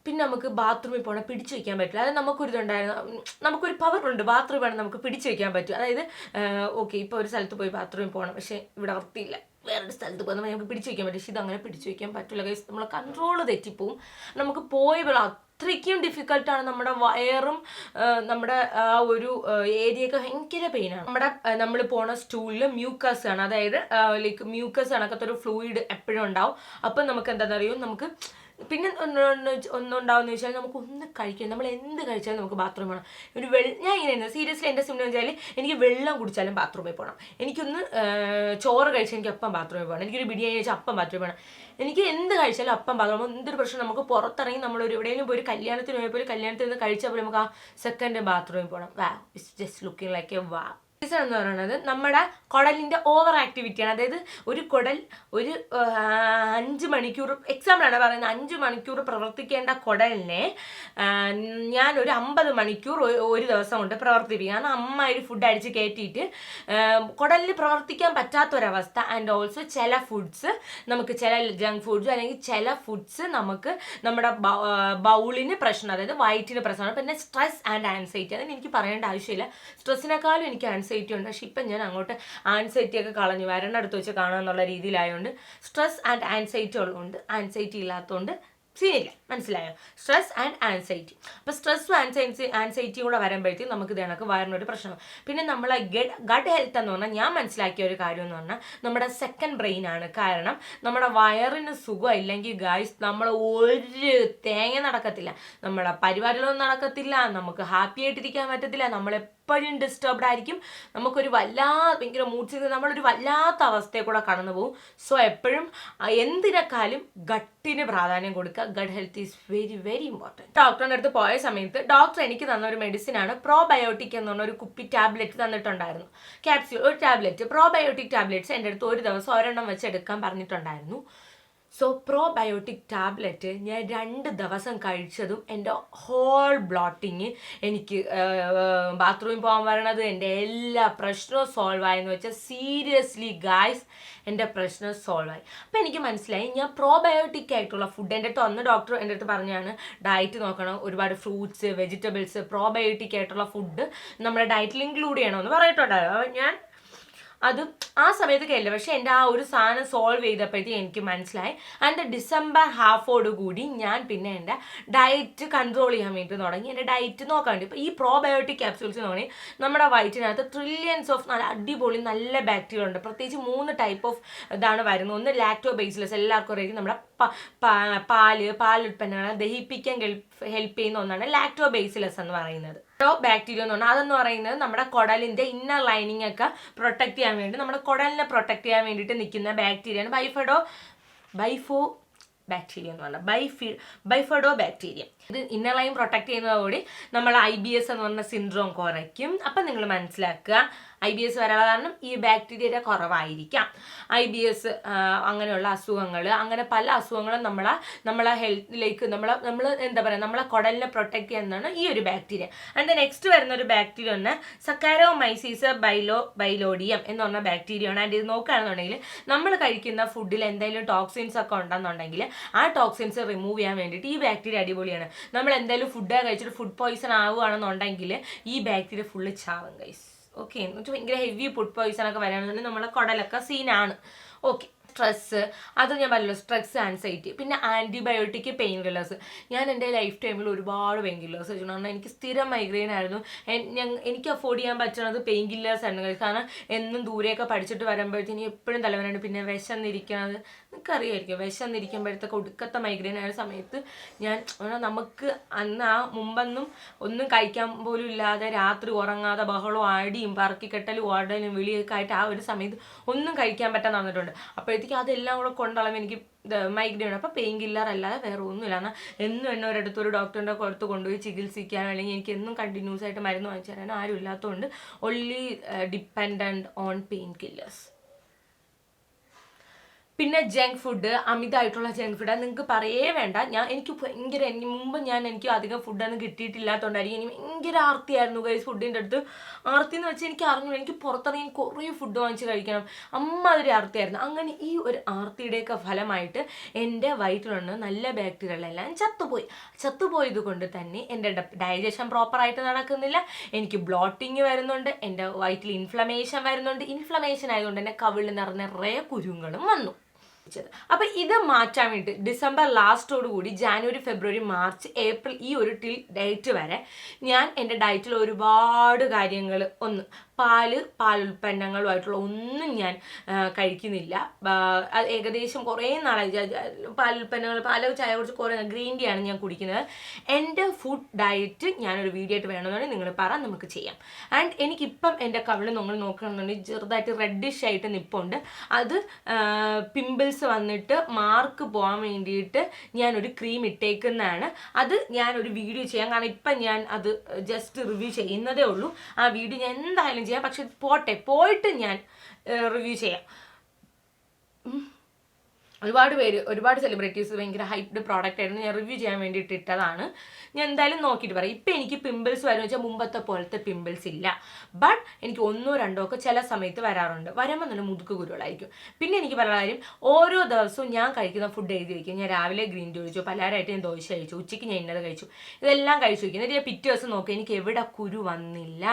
പിന്നെ നമുക്ക് ബാത്റൂമിൽ പോകണം പിടിച്ചു വയ്ക്കാൻ പറ്റില്ല. അതായത് നമുക്കൊരു ഇതുണ്ടായിരുന്നു നമുക്കൊരു പവർ ഉണ്ട്. ബാത്റൂമിൽ വേണം നമുക്ക് പിടിച്ചു വയ്ക്കാൻ പറ്റും. അതായത് ഓക്കെ ഇപ്പോൾ ഒരു സ്ഥലത്ത് പോയി ബാത്റൂമിൽ പോകണം പക്ഷേ ഇവിടെ വൃത്തിയില്ല. വേറൊരു സ്ഥലത്ത് പോകുമ്പോൾ നമുക്ക് പിടിച്ചു വയ്ക്കാൻ പറ്റും. പക്ഷേ ഇതങ്ങനെ പിടിച്ചു വയ്ക്കാൻ പറ്റില്ല കൈസ് നമ്മൾ കൺട്രോൾ തെറ്റിപ്പോവും. നമുക്ക് പോയി വെള്ളം അത്രയ്ക്കും ഡിഫിക്കൽട്ടാണ് നമ്മുടെ വയറും നമ്മുടെ ആ ഒരു ഏരിയയൊക്കെ ഭയങ്കര പെയിനാണ് നമ്മുടെ നമ്മൾ പോണ സ്റ്റൂളിൽ മ്യൂക്കസ് ആണ്. അതായത് ലൈക്ക് മ്യൂക്കസ് കണക്കത്തെ ഒരു ഫ്ലൂയിഡ് എപ്പോഴും ഉണ്ടാവും. അപ്പം നമുക്ക് എന്താണെന്ന് അറിയും നമുക്ക് പിന്നെ ഒന്ന് ഒന്ന് ഒന്നുണ്ടാവുന്ന വെച്ചാൽ നമുക്ക് ഒന്ന് കഴിക്കാം. നമ്മൾ എന്ത് കഴിച്ചാലും നമുക്ക് ബാത്റൂം പോകണം ഒരു വെള്ള ഞാൻ ഇങ്ങനെ സീരിയസ്ലി എന്റെ സിംറ്റം വെച്ചാൽ എനിക്ക് വെള്ളം കുടിച്ചാലും ബാത്റൂമിൽ പോകണം എനിക്കൊന്ന് ചോറ് കഴിച്ചാൽ എനിക്ക് അപ്പം ബാത്റൂമിൽ പോകണം എനിക്കൊരു ബിരിയാണി കഴിച്ചാൽ അപ്പം ബാത്റൂമിൽ പോകണം എനിക്ക് എന്ത് കഴിച്ചാലും അപ്പം ബാത്റൂം എന്തൊരു പ്രശ്നം? നമുക്ക് പുറത്തിറങ്ങി നമ്മൾ ഒരു എവിടെയെങ്കിലും പോയി ഒരു കല്യാണത്തിന് പോയപ്പോൾ കല്യാണത്തിൽ നിന്ന് കഴിച്ചാൽ നമുക്ക് ആ സെക്കൻഡ് ബാത്റൂമിൽ പോകണം വാ it's just looking like a വാ റീസൺ എന്ന് പറയുന്നത് നമ്മുടെ കുടലിന്റെ ഓവർ ആക്ടിവിറ്റിയാണ് അതായത് ഒരു കുടൽ ഒരു അഞ്ച് മണിക്കൂർ എക്സാമ്പിളാണ് പറയുന്നത്. അഞ്ച് മണിക്കൂർ പ്രവർത്തിക്കേണ്ട കുടലിനെ ഞാൻ ഒരു അമ്പത് മണിക്കൂർ ഒരു ദിവസം കൊണ്ട് പ്രവർത്തിപ്പിക്കും. കാരണം അമ്മ ഒരു ഫുഡ് അടിച്ച് കയറ്റിയിട്ട് കുടലിൽ പ്രവർത്തിക്കാൻ പറ്റാത്തൊരവസ്ഥ. ആൻഡ് ഓൾസോ ചില ഫുഡ്സ് നമുക്ക് ചില ജങ്ക് ഫുഡ്സ് അല്ലെങ്കിൽ ചില ഫുഡ്സ് നമുക്ക് നമ്മുടെ ബൗളിന് പ്രശ്നം അതായത് വയറ്റിന് പ്രശ്നമാണ്. പിന്നെ സ്ട്രെസ് ആൻഡ് ആൻസൈറ്റി അതിന് എനിക്ക് പറയേണ്ട ആവശ്യമില്ല. സ്ട്രെസ്സിനേക്കാളും എനിക്ക് ഉണ്ട്. പക്ഷെ ഇപ്പം ഞാൻ അങ്ങോട്ട് ആൻസൈറ്റി ഒക്കെ കളഞ്ഞു. വരണടുത്ത് വെച്ച് കാണുക എന്നുള്ള രീതിയിലായതുകൊണ്ട് സ്ട്രെസ് ആൻഡ് ആൻസൈറ്റി ഉള്ളതുകൊണ്ട് ആൻസൈറ്റി ഇല്ലാത്തതുകൊണ്ട് സീനില്ല മനസ്സിലായോ? സ്ട്രെസ് ആൻഡ് ആൻസൈറ്റി അപ്പോൾ സ്ട്രെസ്സും ആൻസൈറ്റി ആൻസൈറ്റിയും കൂടെ വരുമ്പോഴത്തേക്കും നമുക്ക് ഇത് കണക്ക് വയറിനൊരു പ്രശ്നം പിന്നെ നമ്മളെ ഗഡ് ഗഡ് ഹെൽത്ത് എന്ന് പറഞ്ഞാൽ ഞാൻ മനസ്സിലാക്കിയ ഒരു കാര്യം എന്ന് പറഞ്ഞാൽ നമ്മുടെ സെക്കൻഡ് ബ്രെയിൻ ആണ്. കാരണം നമ്മുടെ വയറിന് സുഖം ഇല്ലെങ്കിൽ ഗായ്സ് നമ്മൾ ഒരു തേങ്ങ നടക്കത്തില്ല. നമ്മുടെ പരിപാടികളൊന്നും നടക്കത്തില്ല. നമുക്ക് ഹാപ്പി ആയിട്ടിരിക്കാൻ പറ്റത്തില്ല. നമ്മളെ എപ്പോഴും ഡിസ്റ്റർബ്ഡ് ആയിരിക്കും. നമുക്കൊരു വല്ലാ ഭയങ്കര മൂഡ് നമ്മളൊരു വല്ലാത്ത അവസ്ഥയെ കൂടെ കടന്നു പോകും. സോ എപ്പോഴും എന്തിനേക്കാളും ഗട്ടിന് പ്രാധാന്യം കൊടുക്കുക. Gut health is very very important ഡോക്ടറിന്റെ അടുത്ത് പോയ സമയത്ത് ഡോക്ടർ എനിക്ക് തന്ന ഒരു മെഡിസിൻ ആണ് പ്രോബയോട്ടിക് എന്ന് പറഞ്ഞ ഒരു കുപ്പി ടാബ്ലറ്റ് തന്നിട്ടുണ്ടായിരുന്നു. ക്യാപ്സ്യൂൾ ഒരു ടാബ്ലറ്റ് പ്രോബയോട്ടിക് ടാബ്ലറ്റ്സ് എന്റെ അടുത്ത് ഒരു ദിവസം ഒരെണ്ണം വെച്ച് എടുക്കാൻ പറഞ്ഞിട്ടുണ്ടായിരുന്നു. സോ പ്രോബയോട്ടിക് ടാബ്ലറ്റ് ഞാൻ രണ്ട് ദിവസം കഴിച്ചതും എന്റെ ഹോൾ ബ്ലോട്ടിങ് എനിക്ക് ബാത്റൂമിൽ പോകാൻ വരണത് എന്റെ എല്ലാ പ്രശ്നവും സോൾവ് ആയെന്ന് വെച്ചാൽ സീരിയസ്ലി ഗായ്സ് എന്റെ പ്രശ്നം സോൾവ് ആയി. അപ്പോൾ എനിക്ക് മനസ്സിലായി ഞാൻ പ്രോബയോട്ടിക് ആയിട്ടുള്ള ഫുഡ് എന്റെ അടുത്ത് ഒന്ന് ഡോക്ടർ എന്റെ അടുത്ത് പറഞ്ഞാണ് ഡയറ്റ് നോക്കണം ഒരുപാട് ഫ്രൂട്ട്സ് വെജിറ്റബിൾസ് പ്രോബയോട്ടിക് ആയിട്ടുള്ള ഫുഡ് നമ്മുടെ ഡയറ്റിൽ ഇൻക്ലൂഡ് ചെയ്യണമെന്ന് പറഞ്ഞിട്ടുണ്ടായിരുന്നു. അപ്പോൾ ഞാൻ അത് ആ സമയത്ത് കേട്ടില്ല പക്ഷെ എന്റെ ആ ഒരു സാധനം സോൾവ് ചെയ്തപ്പോഴത്തേക്ക് എനിക്ക് മനസ്സിലായി. ആൻഡ് ഡിസംബർ ഹാഫോട് കൂടി ഞാൻ പിന്നെ എന്റെ ഡയറ്റ് കൺട്രോൾ ചെയ്യാൻ വേണ്ടി തുടങ്ങി. എന്റെ ഡയറ്റ് നോക്കാൻ വേണ്ടി. ഇപ്പോൾ ഈ പ്രോബയോട്ടിക് ക്യാപ്സ്യൂൾസ് എന്ന് പറഞ്ഞാൽ നമ്മുടെ വയറ്റിനകത്ത് ട്രില്യൻസ് ഓഫ് നല്ല അടിപൊളി നല്ല ബാക്ടീരിയ ഉണ്ട്. പ്രത്യേകിച്ച് മൂന്ന് ടൈപ്പ് ഓഫ് ഇതാണ് വരുന്നത്. ഒന്ന് ലാക്ടോ ബേസിലസ് എല്ലാവർക്കും അറിയാം. നമ്മുടെ പാൽ പാലുൽപ്പന്നങ്ങൾ ദഹിപ്പിക്കാൻ ഹെൽപ്പ് ചെയ്യുന്ന ഒന്നാണ് ലാക്ടോ ബേസിലസ് എന്ന് പറയുന്നത്. ബാക്ടീരിയ എന്ന് പറഞ്ഞാൽ അതെന്ന് പറയുന്നത് നമ്മുടെ കുടലിന്റെ ഇന്നർ ലൈനിങ് ഒക്കെ പ്രൊട്ടക്ട് ചെയ്യാൻ വേണ്ടി നമ്മുടെ കുടലിനെ പ്രൊട്ടക്ട് ചെയ്യാൻ വേണ്ടിയിട്ട് നിൽക്കുന്ന ബാക്ടീരിയയാണ് ബൈഫഡോ ബൈഫോ ബാക്ടീരിയ എന്ന് പറഞ്ഞാൽ ബൈഫി ബൈഫഡോ ബാക്ടീരിയ ഇത് ഇന്നർ ലൈൻ പ്രൊട്ടക്ട് ചെയ്യുന്നതോടുകൂടി നമ്മൾ ഐ ബി എസ് എന്ന് പറഞ്ഞ സിൻഡ്രോം കുറയ്ക്കും. അപ്പം നിങ്ങൾ മനസ്സിലാക്കുക ഐ ബി എസ് വരാനുള്ള കാരണം ഈ ബാക്ടീരിയയുടെ കുറവായിരിക്കാം. ഐ ബി എസ് അങ്ങനെയുള്ള അസുഖങ്ങൾ അങ്ങനെ പല അസുഖങ്ങളും നമ്മളെ നമ്മളെ ഹെൽത്തിലേക്ക് നമ്മളെ നമ്മൾ എന്താ പറയുക നമ്മളെ കുടലിനെ പ്രൊട്ടക്ട് ചെയ്യുന്നതാണ് ഈ ഒരു ബാക്ടീരിയ ആൻഡ് നെക്സ്റ്റ് വരുന്ന ഒരു ബാക്ടീരിയ ഒന്ന് സക്കാരോ ബൈലോ ബൈലോഡിയം എന്ന് പറഞ്ഞ ബാക്ടീരിയ ആണ്. ആൻഡ് ഇത് നോക്കുകയാണെന്നുണ്ടെങ്കിൽ നമ്മൾ കഴിക്കുന്ന ഫുഡിൽ എന്തെങ്കിലും ടോക്സിൻസ് ഒക്കെ ഉണ്ടെന്നുണ്ടെങ്കിൽ ആ ടോക്സിൻസ് റിമൂവ് ചെയ്യാൻ വേണ്ടിയിട്ട് ഈ ബാക്ടീരിയ അടിപൊളിയാണ്. നമ്മൾ എന്തെങ്കിലും ഫുഡ് കഴിച്ചിട്ട് ഫുഡ് പോയിസൺ ആവുകയാണെന്നുണ്ടെങ്കിൽ ഈ ബാക്ടീരിയ ഫുള്ള് ചാവും ഗൈസ് ഓക്കെ എന്നിട്ട് ഭയങ്കര ഹെവി ഫുഡ് പോയിസൺ ഒക്കെ വരാണെന്നുണ്ടെങ്കിൽ നമ്മളെ കുടലൊക്കെ സീനാണ് ഓക്കെ സ്ട്രെസ്സ് അത് ഞാൻ പറഞ്ഞല്ലോ സ്ട്രെസ് ആൻസൈറ്റി പിന്നെ ആന്റിബയോട്ടിക് പെയിൻ കില്ലേഴ്സ് ഞാൻ എന്റെ ലൈഫ് ടൈമിൽ ഒരുപാട് പെയിൻ കില്ലേഴ്സ് വെച്ചിട്ടുണ്ട്. എനിക്ക് സ്ഥിരം മൈഗ്രെയിൻ ആയിരുന്നു. എനിക്ക് അഫോർഡ് ചെയ്യാൻ പറ്റുന്നത് പെയിൻ കില്ലേഴ്സ് ആയിരുന്നു. കാരണം എന്നും ദൂരെയൊക്കെ പഠിച്ചിട്ട് വരുമ്പോഴത്തേന് എപ്പോഴും തലവനാണ് പിന്നെ വിശന്നിരിക്കുന്നത് നിനക്കറിയായിരിക്കും വിശന്നിരിക്കുമ്പോഴത്തേക്ക് ഒടുക്കത്തെ മൈഗ്രെയിൻ ആയ സമയത്ത് ഞാൻ നമുക്ക് അന്ന് ആ മുമ്പൊന്നും ഒന്നും കഴിക്കാൻ പോലും ഇല്ലാതെ രാത്രി ഉറങ്ങാതെ ബഹളവും അടിയും പറക്കിക്കെട്ടലും ഓടലും വിളിയൊക്കെ ആയിട്ട് ആ ഒരു സമയത്ത് ഒന്നും കഴിക്കാൻ പറ്റാൻ തന്നിട്ടുണ്ട് അപ്പോഴത്തേക്ക് അതെല്ലാം കൂടെ കൊണ്ടളവ് എനിക്ക് മൈഗ്രെയിൻ അപ്പോൾ പെയിൻ കില്ലർ അല്ലാതെ വേറെ ഒന്നുമില്ല. എന്നാൽ എന്നും എന്നെ ഒരിടത്ത് ഒരു ഡോക്ടറിന്റെ അടുത്ത് കൊണ്ടുപോയി ചികിത്സിക്കാൻ അല്ലെങ്കിൽ എനിക്ക് എന്നും കണ്ടിന്യൂസ് ആയിട്ട് മരുന്ന് വാങ്ങിച്ചു തരാനും ആരും ഇല്ലാത്തതുകൊണ്ട് only dependent on pain killers പിന്നെ ജങ്ക് ഫുഡ് അമിതമായിട്ടുള്ള ജങ്ക് ഫുഡ് അത് നിങ്ങൾക്ക് പറയേ വേണ്ട. ഞാൻ എനിക്ക് ഭയങ്കര എനിക്ക് മുമ്പ് ഞാൻ എനിക്ക് അധികം ഫുഡൊന്നും കിട്ടിയിട്ടില്ലാത്തതുകൊണ്ടായിരിക്കും എനിക്ക് ഭയങ്കര ആർത്തിയായിരുന്നു കൈ ഫുഡിന്റെ അടുത്ത്. ആർത്തി എന്ന് വെച്ചാൽ എനിക്ക് അറിഞ്ഞു എനിക്ക് പുറത്തിറങ്ങി കുറേ ഫുഡ് വാങ്ങിച്ച് കഴിക്കണം. അമ്മാതിരി ആർത്തിയായിരുന്നു. അങ്ങനെ ഈ ഒരു ആർത്തിയുടെയൊക്കെ ഫലമായിട്ട് എന്റെ വയറ്റിലുള്ള നല്ല ബാക്ടീരിയകളെല്ലാം ചത്തുപോയി. ചത്തുപോയത് കൊണ്ട് തന്നെ എന്റെ ഡൈജഷൻ പ്രോപ്പറായിട്ട് നടക്കുന്നില്ല. എനിക്ക് ബ്ലോട്ടിങ് വരുന്നുണ്ട്. എന്റെ വയറ്റിൽ ഇൻഫ്ലമേഷൻ വരുന്നുണ്ട്. ഇൻഫ്ലമേഷൻ ആയതുകൊണ്ട് തന്നെ കവിളിൽ നിറഞ്ഞ നിറയെ കുരുങ്ങളും വന്നു. അപ്പൊ ഇത് മാറ്റാൻ വേണ്ടി ഡിസംബർ ലാസ്റ്റോട് കൂടി ജാനുവരി ഫെബ്രുവരി മാർച്ച് ഏപ്രിൽ ഈ ഒരു ടിൽ ഡേറ്റ് വരെ ഞാൻ എന്റെ ഡയറ്റിൽ ഒരുപാട് കാര്യങ്ങൾ ഒന്ന് പാൽ ഉൽപ്പന്നങ്ങളുമായിട്ടുള്ള ഒന്നും ഞാൻ കഴിക്കുന്നില്ല. ഏകദേശം കുറേ നാളായി. പാൽ ഉൽപ്പന്നങ്ങൾ പാല ചായ കുറിച്ച് കുറേ ഗ്രീൻ ടീ ആണ് ഞാൻ കുടിക്കുന്നത്. എന്റെ ഫുഡ് ഡയറ്റ് ഞാനൊരു വീഡിയോ ആയിട്ട് വേണമെന്നുണ്ടെങ്കിൽ നിങ്ങൾ പറ നമുക്ക് ചെയ്യാം. ആൻഡ് എനിക്കിപ്പം എന്റെ കവിൾ നിങ്ങൾ നോക്കണമെന്നുണ്ടെങ്കിൽ ചെറുതായിട്ട് റെഡിഷ് ആയിട്ട് നിപ്പുണ്ട്. അത് പിമ്പിൾസ് വന്നിട്ട് മാർക്ക് പോകാൻ വേണ്ടിയിട്ട് ഞാനൊരു ക്രീം ഇട്ടേക്കുന്നതാണ്. അത് ഞാനൊരു വീഡിയോ ചെയ്യാം. കാരണം ഇപ്പം ഞാൻ അത് ജസ്റ്റ് റിവ്യൂ ചെയ്യുന്നതേ ഉള്ളൂ. ആ വീഡിയോ ഞാൻ എന്തായാലും ചെയ്യാം. പക്ഷെ പോട്ടെ പോയിട്ട് ഞാൻ റിവ്യൂ ചെയ്യാം. ഒരുപാട് പേര് ഒരുപാട് സെലിബ്രിറ്റീസ് ഭയങ്കര ഹൈപ്ഡ് പ്രോഡക്റ്റ് ആയിരുന്നു. ഞാൻ റിവ്യൂ ചെയ്യാൻ വേണ്ടിയിട്ട് ഇട്ടതാണ്. ഞാൻ എന്തായാലും നോക്കിയിട്ട് പറയാം. ഇപ്പം എനിക്ക് പിമ്പിൾസ് വരും വെച്ചാൽ മുമ്പത്തെ പോലത്തെ പിമ്പിൾസ് ഇല്ല. ബട്ട് എനിക്ക് ഒന്നോ രണ്ടോ ഒക്കെ ചില സമയത്ത് വരാറുണ്ട്. വരുമ്പോൾ നല്ല മുതുക്ക് കുരുകളായിരിക്കും പിന്നെ എനിക്ക് പറയുന്ന കാര്യം ഓരോ ദിവസവും ഞാൻ കഴിക്കുന്ന ഫുഡ് എഴുതി വയ്ക്കും ഞാൻ രാവിലെ ഗ്രീൻ ടീ കഴിച്ചു പലഹാരമായിട്ട് ഞാൻ ദോശ കഴിച്ചു ഉച്ചയ്ക്ക് ഞാൻ ഇന്നത് കഴിച്ചു. ഇതെല്ലാം കഴിച്ചു വയ്ക്കും എന്നിട്ട് ഞാൻ പിറ്റേ ദിവസം നോക്കി എനിക്ക് എവിടെ കുരു വന്നില്ല.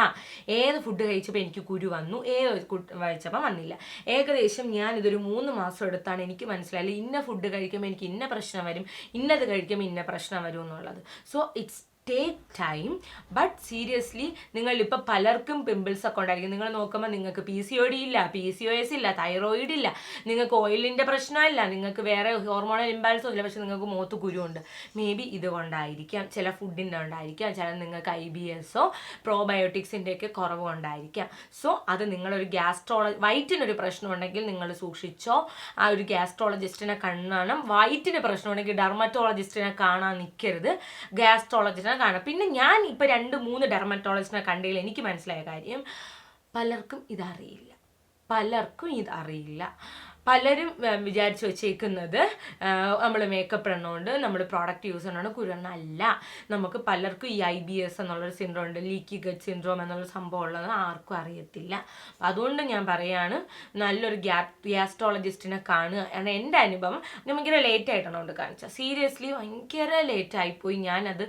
ഏത് ഫുഡ് കഴിച്ചപ്പോൾ എനിക്ക് കുരു വന്നു? ഏത് കഴിച്ചപ്പോൾ വന്നില്ല. ഏകദേശം ഞാൻ ഇതൊരു മൂന്ന് മാസം എടുത്താണ് എനിക്ക് മനസ്സിലായത് ഇന്ന ഫുഡ് കഴിക്കുമ്പോൾ എനിക്ക് ഇന്ന പ്രശ്നം വരും ഇന്നത് കഴിക്കുമ്പോൾ ഇന്ന പ്രശ്നം വരും എന്നുള്ളത്. So it's take time but seriously നിങ്ങൾ ഇപ്പം പലർക്കും പിമ്പിൾസ് ഒക്കെ ഉണ്ടായിരിക്കും. നിങ്ങൾ നോക്കുമ്പോൾ നിങ്ങൾക്ക് പി സി ഒ ഡി ഇല്ല പി സി ഒ എസ് ഇല്ല തൈറോയിഡ് ഇല്ല നിങ്ങൾക്ക് ഓയിലിന്റെ പ്രശ്നമില്ല നിങ്ങൾക്ക് വേറെ ഹോർമോണൽ ഇംബാലൻസും ഇല്ല പക്ഷെ നിങ്ങൾക്ക് മുഖത്ത് കുരുവുണ്ട്. May be ഇതുകൊണ്ടായിരിക്കാം. ചില ഫുഡിന്റെ ഉണ്ടായിരിക്കാം. ചില നിങ്ങൾക്ക് ഐ ബി എസോ പ്രോബയോട്ടിക്സിന്റെയൊക്കെ കുറവ് കൊണ്ടായിരിക്കാം. സോ അത് നിങ്ങളൊരു ഗ്യാസ്ട്രോളജി വയറ്റിനൊരു പ്രശ്നം ഉണ്ടെങ്കിൽ നിങ്ങൾ സൂക്ഷിച്ചോ. ആ ഒരു ഗ്യാസ്ട്രോളജിസ്റ്റിനെ കാണണം വയറ്റിന് പ്രശ്നം ഉണ്ടെങ്കിൽ ഡെർമറ്റോളജിസ്റ്റിനെ കാണാൻ നിൽക്കരുത് ഗ്യാസ്ട്രോളജിസ്റ്റിനെ കാണാം. പിന്നെ ഞാൻ ഇപ്പോൾ രണ്ട് മൂന്ന് ഡെർമറ്റോളജിസ്റ്റിനെ കണ്ടതിൽ എനിക്ക് മനസ്സിലായ കാര്യം പലർക്കും ഇതറിയില്ല. പലർക്കും ഇതറിയില്ല. പലരും വിചാരിച്ചു വെച്ചേക്കുന്നത് നമ്മൾ മേക്കപ്പ് ഇടണോണ്ട് നമ്മൾ പ്രോഡക്റ്റ് യൂസ് ചെയ്യണോണ്ട് കുരുവണ്ണ അല്ല നമുക്ക് പലർക്കും ഈ ഐ ബി എസ് എന്നുള്ളൊരു സിൻഡ്രോം ഉണ്ട്. ലീക്കി ഗഡ് സിൻഡ്രോം എന്നുള്ള സംഭവം ഉള്ളത് ആർക്കും അറിയത്തില്ല. അപ്പം അതുകൊണ്ട് ഞാൻ പറയാണ് നല്ലൊരു ഗ്യാ ഗ്യാസ്ട്രോളജിസ്റ്റിനെ കാണുക. കാരണം എന്റെ അനുഭവം ഞാൻ ഭയങ്കര ലേറ്റ് ആയിട്ടാണ് കൊണ്ട് കാണിച്ചത്. സീരിയസ്ലി ഭയങ്കര ലേറ്റ് ആയിപ്പോയി. ഞാനത്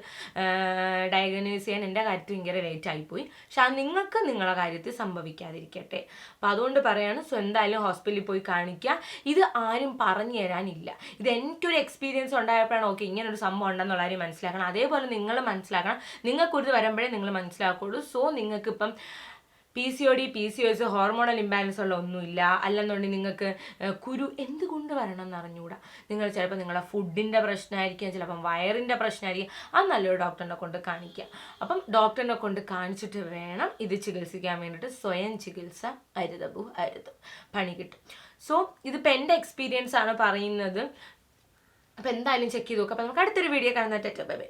ഡയഗ്നോസ് ചെയ്യാൻ എന്റെ കാര്യത്തിൽ ഭയങ്കര ലേറ്റ് ആയിപ്പോയി. പക്ഷെ അത് നിങ്ങൾക്ക് നിങ്ങളുടെ കാര്യത്തിൽ സംഭവിക്കാതിരിക്കട്ടെ. അപ്പം അതുകൊണ്ട് പറയാണ് സ്വന്തമായാലും ഹോസ്പിറ്റലിൽ പോയി കാണിക്കുക ഇത് ആരും പറഞ്ഞു തരാനില്ല. ഇത് എനിക്കൊരു എക്സ്പീരിയൻസ് ഉണ്ടായപ്പോഴാണ് ഓക്കെ ഇങ്ങനെ ഒരു സംഭവം ഉണ്ടെന്നുള്ള കാര്യം മനസ്സിലാക്കണം. അതേപോലെ നിങ്ങൾ മനസ്സിലാക്കണം. നിങ്ങൾക്കൊരു വരുമ്പോഴേ നിങ്ങൾ മനസ്സിലാക്കുള്ളൂ so നിങ്ങൾക്കിപ്പം P C O D P C O S hormonal imbalance ഉള്ള ഒന്നുമില്ല. അല്ലെന്നുണ്ടെങ്കിൽ നിങ്ങൾക്ക് കുരു എന്തുകൊണ്ട് വരണം എന്ന് അറിഞ്ഞുകൂടാ? നിങ്ങൾ ചിലപ്പോൾ നിങ്ങളുടെ ഫുഡിന്റെ പ്രശ്നമായിരിക്കും ചിലപ്പം വയറിന്റെ പ്രശ്നമായിരിക്കും. അത് നല്ലൊരു ഡോക്ടറിനെ കൊണ്ട് കാണിക്കുക അപ്പം ഡോക്ടറിനെ കൊണ്ട് കാണിച്ചിട്ട് വേണം ഇത് ചികിത്സിക്കാൻ വേണ്ടിയിട്ട് സ്വയം ചികിത്സ അരുതബു അരുത്. പണി കിട്ടും. സോ ഇതിപ്പോൾ എന്റെ എക്സ്പീരിയൻസ് ആണ് പറയുന്നത്. അപ്പോൾ എന്തായാലും ചെക്ക് ചെയ്ത് നോക്കാം. അപ്പോൾ നമുക്ക് അടുത്തൊരു വീഡിയോ കാണുന്ന ബൈ